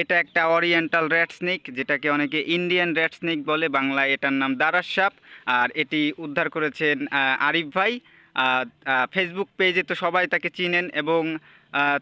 এটা একটা oriental rat snake যেটাকে অনেকে ইন্ডিয়ান র্যাট স্নেক বলে বাংলায় এটার নাম দারাস সাপ আর এটি উদ্ধার করেছেন আরিফ ভাই। ফেসবুক পেজে তো সবাই তাকে চিনেন এবং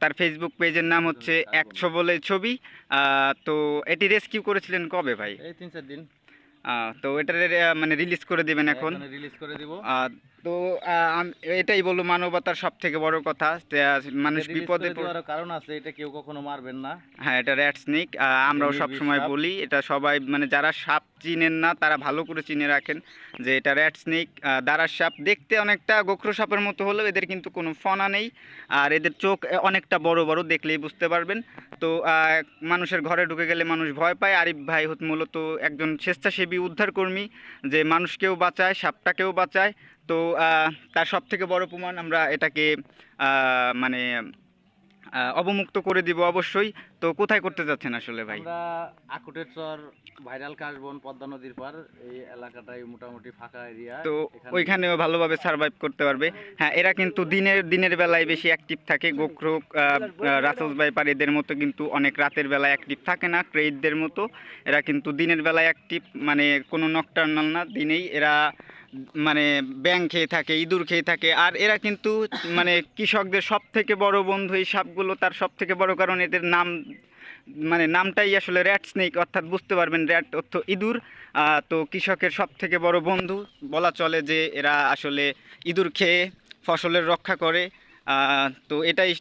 তার ফেসবুক পেজের নাম হচ্ছে একশো বলে ছবি। তো এটি রেস্কিউ করেছিলেন কবে ভাই? এই তিন চার দিন। তো এটা মানে রিলিজ করে দিবেন এখন। রিলিজ করে দিব। তো এটাই বলব মানবতার সব থেকে বড় কথা মানুষ বিপদে কারণ আছে এটা কেউ কখনো মারবেন না। হ্যাঁ এটা র্যাট স্নেক আমরাও সব সময় বলি এটা সবাই মানে যারা সাপ চিনেন না তারা ভালো করে চিনে রাখেন যে এটা র্যাট স্নেক দারার সাপ। দেখতে অনেকটা গোখরো সাপের মতো হলেও এদের কিন্তু কোনো ফনা নেই আর এদের চোখ অনেকটা বড় বড় দেখলেই বুঝতে পারবেন। তো মানুষের ঘরে ঢুকে গেলে মানুষ ভয় পায়। আরিফ ভাই মূলত একজন স্বেচ্ছাসেবী উদ্ধারকর্মী যে মানুষকেও বাঁচায় সাপটাকেও বাঁচায় তো তার সব থেকে বড় প্রমাণ আমরা এটাকে মানে অবমুক্ত করে দিব অবশ্যই। তো কোথায় করতে যাচ্ছেন আসলে ভাই? আমরা আকুটের চর ভাইরাল কাশবন পদ্মা নদীর পার এই এলাকাটাই মোটামুটি ফাঁকা এরিয়া। তো ওইখানেও ভালোভাবে সার্ভাইভ করতে পারবে। হ্যাঁ এরা কিন্তু দিনের দিনের বেলায় বেশি অ্যাক্টিভ থাকে। গোখরোক রাসেলস ভাই পাড়িদের মতো কিন্তু অনেক রাতের বেলায় অ্যাক্টিভ থাকে না ক্রেইটদের মতো। এরা কিন্তু দিনের বেলায় অ্যাক্টিভ মানে কোনো নকটার্নাল না দিনেই এরা মানে ব্যাং খেয়ে থাকে, ইঁদুর খেয়ে থাকে। আর এরা কিন্তু মানে কৃষকদের সব থেকে বড় বন্ধু এই সাপগুলো, তার সব থেকে বড় কারণ এদের নাম মানে নামটাই আসলে র্যাট স্নেক, অর্থাৎ বুঝতে পারবেন র্যাট অর্থ ইঁদুর। তো কৃষকের সব থেকে বড় বন্ধু। বলা চলে যে এরা আসলে ইঁদুর খেয়ে ফসলের রক্ষা করে। তো এটাই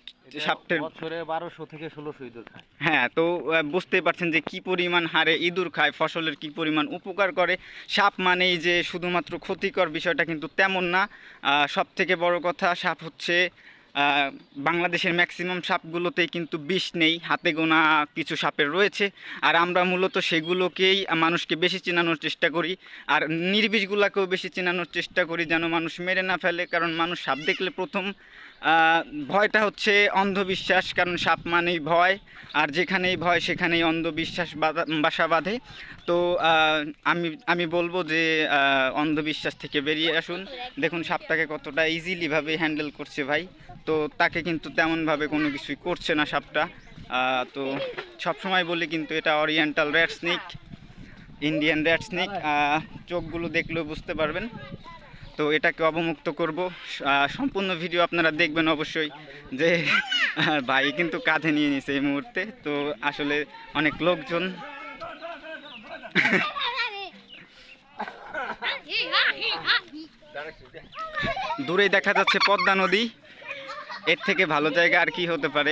সাপটের বছরে বারোশো থেকে ষোলোশো ইঁদুর খায়। হ্যাঁ তো আহ, বুঝতেই পারছেন যে কি পরিমাণ হারে ইঁদুর খায় ফসলের কি পরিমাণ উপকার করে। সাপ মানেই যে শুধুমাত্র ক্ষতিকর বিষয়টা কিন্তু তেমন না। সব থেকে বড় কথা সাপ হচ্ছে বাংলাদেশের ম্যাক্সিমাম সাপগুলোতেই কিন্তু বিষ নেই হাতে গোনা কিছু সাপের রয়েছে। আর আমরা মূলত সেগুলোকেই মানুষকে বেশি চেনানোর চেষ্টা করি। আর নির্বিষগুলাকেও বেশি চেনানোর চেষ্টা করি যেন মানুষ মেরে না ফেলে কারণ মানুষ সাপ দেখলে প্রথম ভয়টা হচ্ছে অন্ধবিশ্বাস, কারণ সাপ মানেই ভয়, আর যেখানেই ভয় সেখানেই অন্ধবিশ্বাস বাসা বাঁধে। তো আমি আমি বলব যে অন্ধবিশ্বাস থেকে বেরিয়ে আসুন। দেখুন, সাপটাকে কতটা ইজিলিভাবে হ্যান্ডেল করছে ভাই। তো, তাকে কিন্তু তেমনভাবে কোনো কিছুই করছে না সাপটা। তো, সবসময় বলি কিন্তু এটা oriental rat snake Indian rat snake চোখগুলো দেখলেও বুঝতে পারবেন। তো এটাকে অবমুক্ত করব। সম্পূর্ণ ভিডিও আপনারা দেখবেন অবশ্যই যে ভাই কিন্তু কাঁধে নিয়ে নিছে এই মুহূর্তে। তো আসলে অনেক লোকজন। দূরেই দেখা যাচ্ছে পদ্মা নদী। এর থেকে ভালো জায়গা আর কি হতে পারে।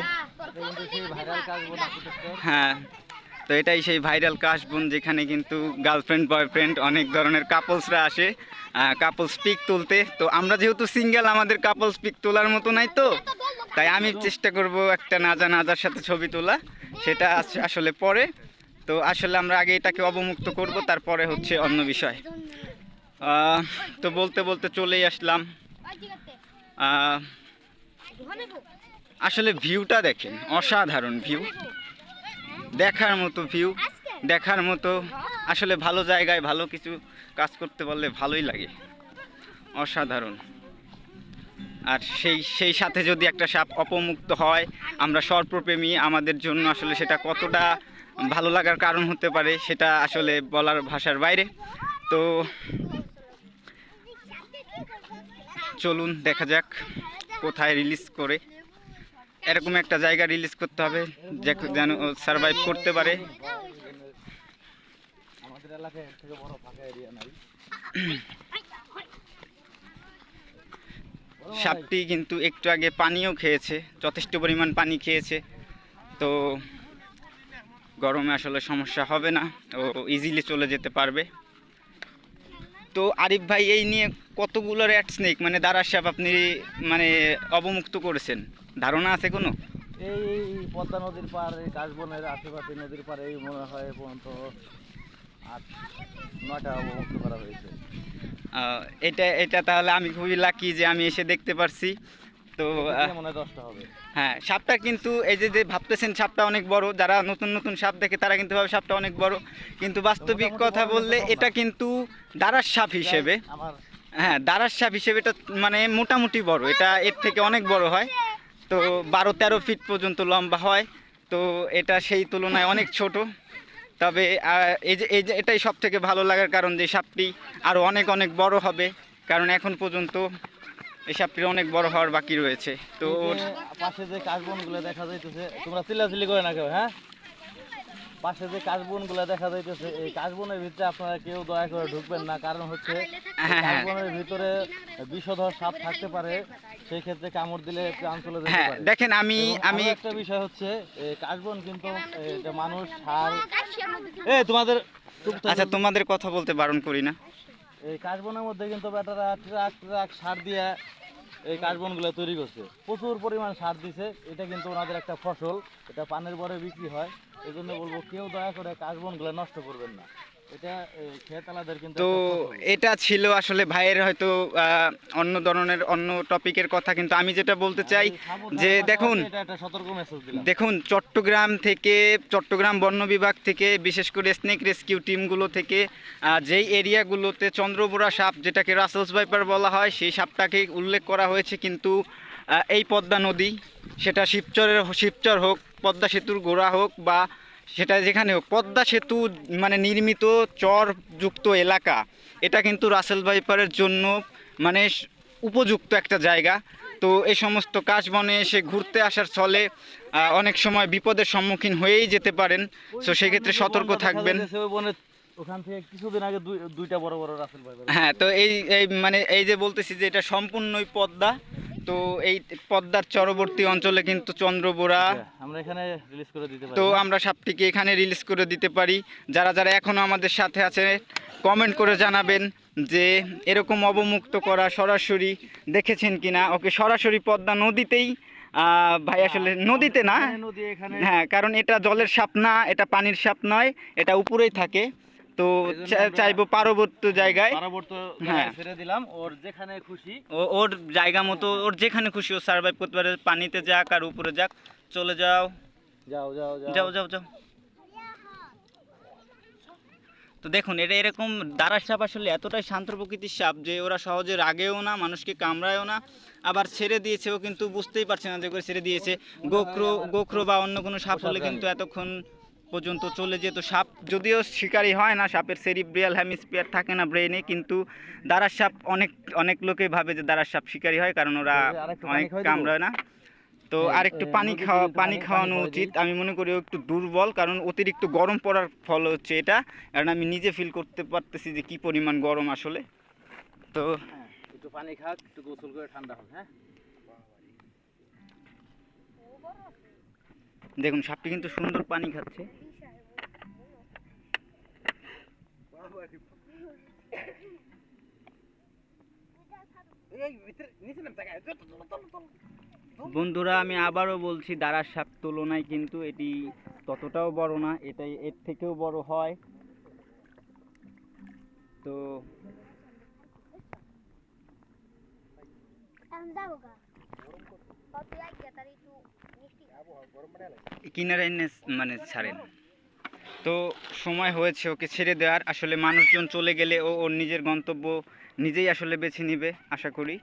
হ্যাঁ। তো এটাই সেই ভাইরাল কাশবন যেখানে কিন্তু গার্লফ্রেন্ড বয়ফ্রেন্ড অনেক ধরনের কাপলসরা আসে কাপলস পিক তুলতে। তো আমরা যেহেতু সিঙ্গেল আমাদের কাপলস পিক তোলার মতো নাই তো। তাই আমি চেষ্টা করব একটা নাজা নাজার সাথে ছবি তোলা, সেটা আস- আসলে পরে। তো আসলে আমরা আগে এটাকে অবমুক্ত করব, তারপরে হচ্ছে অন্য বিষয়। তো বলতে বলতে চলেই আসলাম। আসলে ভিউটা দেখেন, অসাধারণ ভিউ দেখার মতো ভিউ দেখার মতো। আসলে ভালো জায়গায় ভালো কিছু কাজ করতে পারলে ভালোই লাগে। অসাধারণ। আর সেই সেই সাথে যদি একটা সাপ অপমুক্ত হয় আমরা সর্পপ্রেমী আমাদের জন্য আসলে সেটা কতটা ভালো লাগার কারণ হতে পারে সেটা আসলে বলার ভাষার বাইরে। তো চলুন দেখা যাক কোথায় রিলিজ করে। এরকম একটা জায়গা রিলিজ করতে হবে যে- যেন সার্ভাইভ করতে পারে। আমাদের এলাকায় থেকে বড় ফাঁকা এরিয়া নাই। সাপটি কিন্তু একটু আগে পানিও খেয়েছে যথেষ্ট পরিমাণ পানি খেয়েছে। তো গরমে আসলে সমস্যা হবে না ও ইজিলি চলে যেতে পারবে। তো আরিফ ভাই এই নিয়ে কতগুলো র্যাট স্নেক মানে দারার সাপ আপনি মানে অবমুক্ত করেছেন? ধারণা আছে কোনো? এই পদ্মা নদীর পার এই কাশবনের আশেপাশে নদীর পার এই মনে হয় পর্যন্ত আট নয়টা অবমুক্ত করা হয়েছে। এটা এটা তাহলে আমি খুবই লাকি যে আমি এসে দেখতে পারছি। তো মনে দশটা হবে। হ্যাঁ সাপটা কিন্তু এই যে যে ভাবতেছেন সাপটা অনেক বড় যারা নতুন নতুন সাপ দেখে তারা কিন্তু ভাবে সাপটা অনেক বড়। কিন্তু বাস্তবিক কথা বললে এটা কিন্তু দারার সাপ হিসেবে। হ্যাঁ দারার সাপ হিসেবে এটা মানে মোটামুটি বড় এটা এর থেকে অনেক বড় হয়। তো বারো তেরো ফিট পর্যন্ত লম্বা হয়। তো এটা সেই তুলনায় অনেক ছোট। তবে এই যে এই যে, এটাই সব থেকে ভালো লাগার কারণ যে সাপটি আরও অনেক অনেক বড় হবে। কারণ এখন পর্যন্ত এই সাপটির অনেক বড় হওয়ার বাকি রয়েছে। তো পাশে যে কাশবনগুলো দেখা যাইতেছে, তোমরা চিল্লাচিল্লি করে না কেউ হ্যাঁ? পাশে যে কাশবনগুলো দেখা যাইতেছে এই কাশবনের ভিতরে আপনারা কেউ দয়া করে ঢুকবেন না কারণ হচ্ছে। কাশবনের ভিতরে বিষধর সাপ থাকতে পারে সেই ক্ষেত্রে কামড় দিলে প্রাণ চলে যেতে হ্যাঁ পারে দেখেন আমি আমি একটা বিষয় হচ্ছে এই কাশবন কিন্তু মানুষ সার এ তোমাদের আচ্ছা তোমাদের কথা বলতে বারণ করি না এই কাশবনের মধ্যে কিন্তু বেটারা ট্রাক ট্রাক সার দিয়ে এই কাশবনগুলো তৈরি করছে। প্রচুর পরিমাণ সার দিছে। এটা কিন্তু ওনাদের একটা ফসল। এটা পানের পরে বিক্রি হয়। এই জন্য বলব, কেউ দয়া করে কাশবনগুলো নষ্ট করবেন না। তো এটা ছিল আসলে ভাইয়ের হয়তো অন্য ধরনের অন্য টপিকের কথা কিন্তু আমি যেটা বলতে চাই যে দেখুন দেখুন চট্টগ্রাম থেকে চট্টগ্রাম বন্য বিভাগ থেকে বিশেষ করে স্নেক রেস্কিউ টিমগুলো থেকে যেই এরিয়াগুলোতে চন্দ্রবোরা সাপ যেটাকে রাসেলস ভাইপার বলা হয় সেই সাপটাকে উল্লেখ করা হয়েছে কিন্তু এই পদ্মা নদী সেটা শিবচরের শিবচর হোক পদ্মা সেতুর গোড়া হোক বা সেটা যেখানে হোক পদ্মা সেতু মানে নির্মিত চরযুক্ত এলাকা। এটা কিন্তু রাসেল ভাইপারের জন্য মানে উপযুক্ত একটা জায়গা। তো এই সমস্ত কাশ বনে এসে ঘুরতে আসার ছলে অনেক সময় বিপদের সম্মুখীন হয়েই যেতে পারেন। তো সেক্ষেত্রে সতর্ক থাকবেন। যাইতেছে, ওই বনে ওখান থেকে কিছুদিন আগে দুইটা বড় বড় রাসেল ভাই হ্যাঁ তো এই এই মানে এই যে বলতেছি যে এটা সম্পূর্ণই পদ্মা। তো এই পদ্মার চরবর্তী অঞ্চলে কিন্তু চন্দ্রবোরা। হ্যাঁ, আমরা এখানে রিলিজ করে দিতে পারি। তো আমরা সাপটিকে এখানে রিলিজ করে দিতে পারি। যারা যারা এখনও আমাদের সাথে আছে কমেন্ট করে জানাবেন যে এরকম অবমুক্ত করা সরাসরি দেখেছেন কিনা। ওকে সরাসরি পদ্মা নদীতেই আহ, ভাই আসলে নদীতে না? এখানে। হ্যাঁ কারণ এটা জলের সাপ না এটা পানির সাপ নয় এটা উপরেই থাকে। তো চাইব পার্বত্য জায়গায় হ্যাঁ। ছেড়ে দিলাম ওর যেখানে খুশি ওর জায়গা মতো ওর যেখানে খুশি ও সার্ভাইভ করতে পারে পানিতে যাক আর উপরে যাক চলে যাও যাও যাও যাও যাও যাও তো দেখুন এটা এরকম দাঁড়ার সাপ আসলে এতটাই শান্ত প্রকৃতির সাপ যে ওরা সহজে রাগেও না মানুষকে কামড়ায়ও না আবার ছেড়ে দিয়েছেও কিন্তু বুঝতেই পারছে না যে করে ছেড়ে দিয়েছে গোখরো গোখরো বা অন্য কোনো সাপ হলে কিন্তু এতক্ষণ পর্যন্ত চলে যেত। সাপ যদিও শিকারী হয় না সাপের সেরিব্রিয়াল হ্যামিস্পিয়ার থাকে না ব্রেনে কিন্তু দাঁড়ার সাপ অনেক অনেক লোকে ভাবে যে দাঁড়ার সাপ শিকারী হয় কারণ ওরা অনেক কামড়ায় না। তো আরেকটু পানি খাওয়া পানি খাওয়ানো উচিত। আমি মনে করি ও একটু দুর্বল কারণ অতিরিক্ত গরম পড়ার ফল হচ্ছে এটা। কারণ আমি নিজে ফিল করতে পারতেছি যে কি পরিমাণ গরম আসলে। তো হ্যাঁ, একটু পানি খাক একটু গোসল করে ঠান্ডা হোক হ্যাঁ? দেখুন, সাপটি কিন্তু সুন্দর পানি খাচ্ছে। বন্ধুরা, আমি আবারও বলছি দাঁড়ার সাপ তুলনায় কিন্তু এটি ততটাও বড় না এটাই এর থেকেও বড় হয়। তো যাব গা। কত লাগে তার একটু মিষ্টি কিনারে এনে মানে ছাড়েন। তো সময় হয়েছে ওকে ছেড়ে দেওয়ার। আসলে মানুষজন চলে গেলে ও ওর নিজের গন্তব্য নিজেই আসলে বেছে নিবে, আশা করি।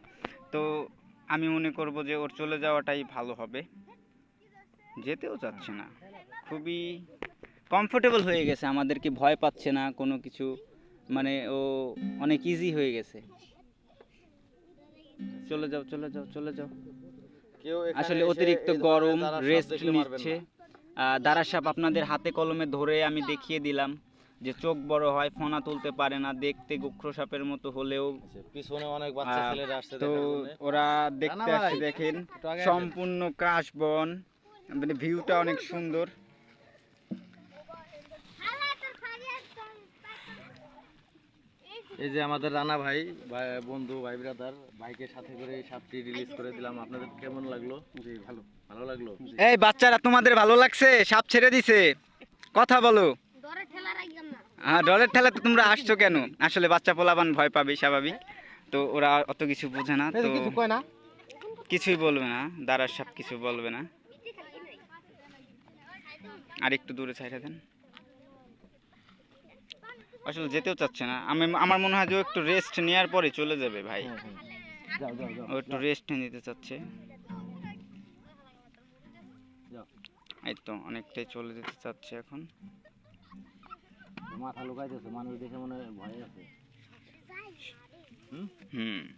তো আমি মনে করব যে ওর চলে যাওয়াটাই ভালো হবে। যেতেও চাচ্ছে না। খুবই কমফোর্টেবল হয়ে গেছে। আমাদেরকে ভয় পাচ্ছে না, কোনো কিছু। মানে ও অনেক ইজি হয়ে গেছে। চলে যাও চলে যাও চলে যাও। আসলে অতিরিক্ত গরম রেস্ট নিচ্ছে। দারা সাপ আপনাদের হাতে কলমে ধরে আমি দেখিয়ে দিলাম যে চোখ বড় হয় ফোনা তুলতে পারে না দেখতে গুক্ষ সাপের মতো হলেও। আচ্ছা, পিছনে অনেক বাচ্চা আহ, ছেলেরা আসছে তো ওরা দেখতে আসছে দেখেন। সম্পূর্ণ কাশ বন সম্পূর্ণ কাশবন মানে ভিউটা অনেক সুন্দর। এই যে আমাদের রানা ভাই ভাই- বন্ধু ভাই ব্রাদার ভাইকে সাথে করে সাপটি রিলিজ করে দিলাম। আপনাদের কেমন লাগল? জি ভালো। ভালো লাগল? এই বাচ্চারা তোমাদের ভালো লাগছে? সাপ ছেড়ে দিছে। কথা বলো। হ্যাঁ ডলের ঠেলাতে তোমরা আসছো কেন? আসলে বাচ্চা পোলাবান ভয় পাবে স্বাভাবিক। তো ওরা অত কিছু বোঝে না তো কয় না? কিছুই বলবে না। দাঁড়ার সাপ কিছু বলবে না। আর একটু দূরে ছাইড়া দেন। আসলে যেতেও চাচ্ছে না। আমি আমার মনে হয় যে একটু রেস্ট নেওয়ার পরে চলে যাবে ভাই। যাও ও একটু রেস্ট নিতে চাচ্ছে। এই তো অনেকটাই চলে যেতে চাচ্ছে এখন। মাথা লুকাইতেছে মানুষ দেখে মনে হয় ভয় আছে। হুম?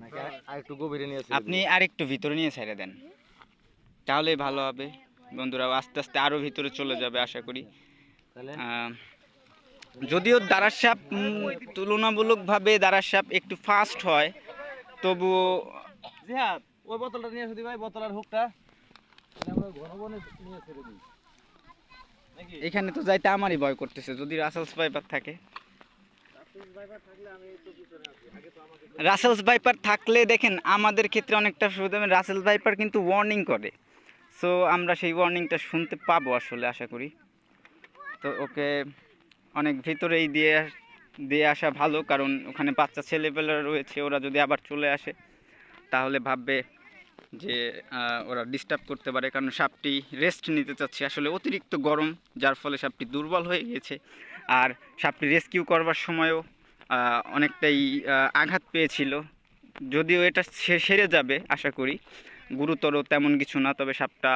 নাকি আর- আর একটু গভীরে নিয়ে আপনি আরেকটু ভিতরে নিয়ে ছেড়ে দেন। তাহলে ভালো হবে। বন্ধুরা আস্তে আস্তে আরও ভিতরে চলে যাবে আশা করি। তাহলে? যদিও দারার সাপ উম, তুলনামূলকভাবে দারার সাপ একটু ফাস্ট হয় জিহাদ ওই বোতলটা নিয়ে দি ভাই বোতল আর হুকটা আমরা ঘন বনে নিয়ে ছেড়ে দিই। এখানে তো যাইতে আমারই ভয় করতেছে যদি রাসেলস ভাইপার থাকে। রাসেলস ভাইপার থাকলে দেখেন আমাদের ক্ষেত্রে অনেকটা সুবিধা হবে রাসেলস ভাইপার কিন্তু ওয়ার্নিং করে। সো আমরা সেই ওয়ার্নিংটা শুনতে পাবো আসলে আশা করি। তো ওকে অনেক ভিতরেই দিয়ে দিয়ে আসা ভালো, কারণ ওখানে বাচ্চা ছেলেপেলেরা রয়েছে, ওরা যদি আবার চলে আসে, তাহলে ভাববে যে ওরা ডিস্টার্ব করতে পারে, কারণ সাপটি রেস্ট নিতে চাচ্ছে। আসলে অতিরিক্ত গরম, যার ফলে সাপটি দুর্বল হয়ে গিয়েছে আর সাপটি রেস্কিউ করবার সময়ও অনেকটাই আঘাত পেয়েছিল। যদিও এটা সেরে যাবে, আশা করি। গুরুতর তেমন কিছু না, তবে সাপটা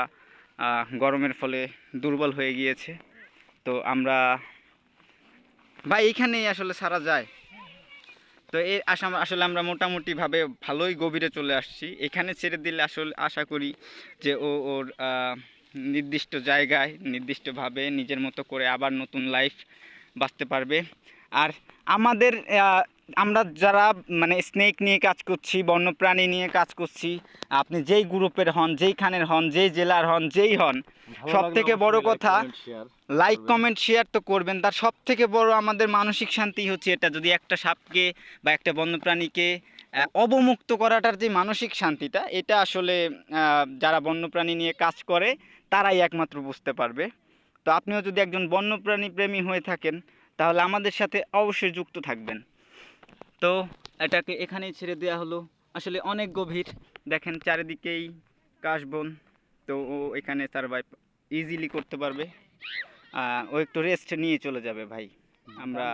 গরমের ফলে দুর্বল হয়ে গিয়েছে। তো আমরা ভাই এইখানেই আসলে সারা যায়। তো এই আশা আসলে আমরা মোটামুটিভাবে ভালোই গভীরে চলে আসছি। এখানে ছেড়ে দিলে আসলে আশা করি যে ও, ওর নির্দিষ্ট জায়গায়, নির্দিষ্টভাবে নিজের মতো করে আবার নতুন লাইফ বাঁচতে পারবে। আর আমাদের আমরা যারা মানে স্নেক নিয়ে কাজ করছি বন্যপ্রাণী নিয়ে কাজ করছি আপনি যেই গ্রুপের হন যেইখানের হন যেই জেলার হন যেই হন সব থেকে বড় কথা, লাইক কমেন্ট শেয়ার তো করবেন। তার সব থেকে বড় আমাদের মানসিক শান্তি হচ্ছে এটা যদি একটা সাপকে বা একটা বন্যপ্রাণীকে অবমুক্ত করাটার যে মানসিক শান্তিটা এটা আসলে যারা বন্যপ্রাণী নিয়ে কাজ করে তারাই একমাত্র বুঝতে পারবে। তো আপনিও যদি একজন বন্যপ্রাণী প্রেমী হয়ে থাকেন তাহলে আমাদের সাথে অবশ্যই যুক্ত থাকবেন। তো এটাকে এখানেই ছেড়ে দেওয়া হলো। আসলে অনেক গভীর। দেখেন চারিদিকেই কাশবন। তো ও এখানে সার্ভাইভ ইজিলি করতে পারবে। ও একটু রেস্ট নিয়ে চলে যাবে ভাই। আমরা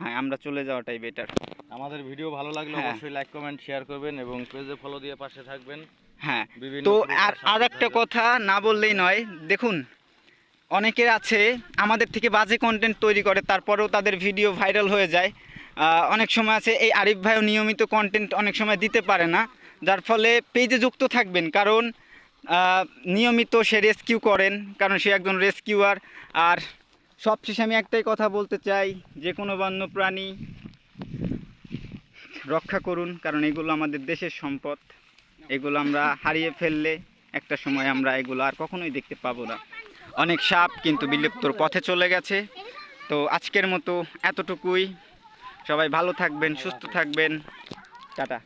হ্যাঁ আমরা চলে যাওয়াটাই বেটার আমাদের ভিডিও ভালো লাগলে হ্যাঁ। অবশ্যই লাইক কমেন্ট শেয়ার করবেন এবং পেজে ফলো দিয়ে পাশে থাকবেন। হ্যাঁ। তো আর আর একটা কথা না বললেই নয়। দেখুন অনেকের আছে, আমাদের থেকে বাজে কন্টেন্ট তৈরি করে, তারপরেও তাদের ভিডিও ভাইরাল হয়ে যায়। অনেক সময় আছে, এই আরিফ ভাইও নিয়মিত কন্টেন্ট অনেক সময় দিতে পারে না, যার ফলে পেজে যুক্ত থাকবেন। কারণ নিয়মিত সে রেস্কিউ করেন, কারণ সে একজন রেস্কিউয়ার আর সবশেষে আমি একটাই কথা বলতে চাই, যে কোনো বন্য প্রাণী রক্ষা করুন, কারণ এগুলো আমাদের দেশের সম্পদ। এগুলো আমরা হারিয়ে ফেললে একটা সময় আমরা এগুলো আর কখনোই দেখতে পাবো না। অনেক সাপ কিন্তু বিলুপ্তর পথে চলে গেছে। তো আজকের মতো এতটুকুই। সবাই ভালো থাকবেন, সুস্থ থাকবেন। টাটা।